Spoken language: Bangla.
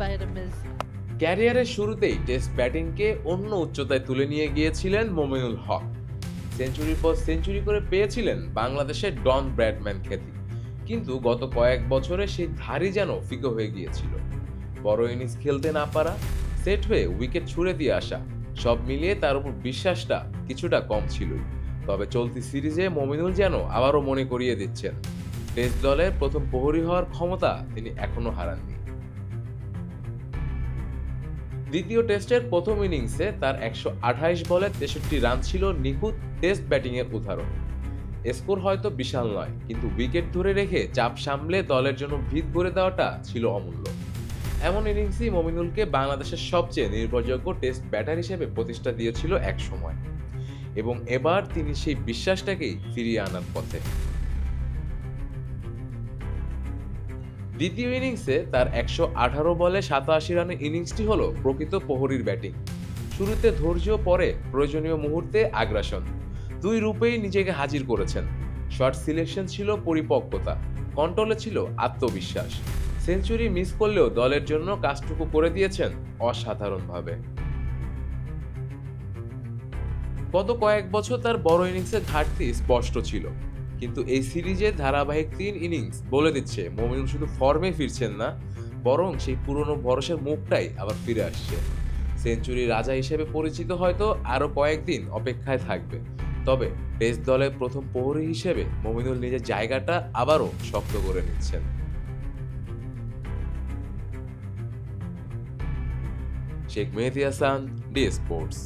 is. ক্যারিয়ারের শুরুতেই টেস্ট ব্যাটিংকে অন্য উচ্চতায় তুলে নিয়ে গিয়েছিলেন মোমিনুল হক। সেঞ্চুরির পর সেঞ্চুরি করে পেয়েছিলেন বাংলাদেশের ডন ব্র্যাডম্যান খ্যাতি। কিন্তু গত কয়েক বছরে সেই ধারই যেন ফিকে হয়ে গিয়েছিল। বড় ইনিংস খেলতে না পারা, সেট হয়ে উইকেট ছুড়ে দিয়ে আসা, সব মিলিয়ে তার উপর বিশ্বাসটা কিছুটা কম ছিলই। তবে চলতি সিরিজে মমিনুল যেন আবারও মনে করিয়ে দিচ্ছেন। টেস্ট দলের প্রথম প্রহরী হওয়ার ক্ষমতা তিনি এখনও হারাননি। দ্বিতীয় টেস্টের প্রথম ইনিংসে তার একশো আঠাইশ বলে তেষট্টি রান ছিল নিখুঁত টেস্ট ব্যাটিংয়ের উদাহরণ। স্কোর হয়তো বিশাল নয়, কিন্তু উইকেট ধরে রেখে চাপ সামলে দলের জন্য ভিত ভরে দেওয়াটা ছিল অমূল্য। এমন ইনিংসই মমিনুলকে বাংলাদেশের সবচেয়ে নির্ভরযোগ্য টেস্ট ব্যাটার হিসেবে প্রতিষ্ঠা দিয়েছিল এক সময় এবং এবার তিনি সেই বিশ্বাসটাকেই ফিরিয়ে আনার পথে। দ্বিতীয় ইনিংসে তার একশো আঠারো বলে সাতাশি রানের ইনিংসটি হল প্রকৃত প্রহরীর ব্যাটিং। শুরুতে ধৈর্য, পরে প্রয়োজনীয় মুহূর্তে আগ্রাসন। দুই রূপেই নিজেকে হাজির করেছেন। শর্ট সিলেকশন ছিল পরিপক্কতা, কন্ট্রোলে ছিল আত্মবিশ্বাস। সেঞ্চুরি মিস করলেও দলের জন্য কাজটুকু করে দিয়েছেন অসাধারণভাবে। গত কয়েক বছর তার বড় ইনিংসের ঘাটতি স্পষ্ট ছিল। কিন্তু এই সিরিজে ধারাবাহিক তিন ইনিংস বলে দিচ্ছে, মমিনুল শুধু ফর্মে ফিরছেন না, বরং সেই পুরনো ভরসার মুখটাই আবার ফিরে আসছে। সেঞ্চুরি রাজা হিসেবে পরিচিত হয়তো আরও কয়েকদিন অপেক্ষায় থাকবে। তবে টেস্ট দলের প্রথম প্রহরী হিসেবে মমিনুল নিজের জায়গাটা আবারও শক্ত করে নিচ্ছেন। Sheikh Mehedi Hasan, D sports.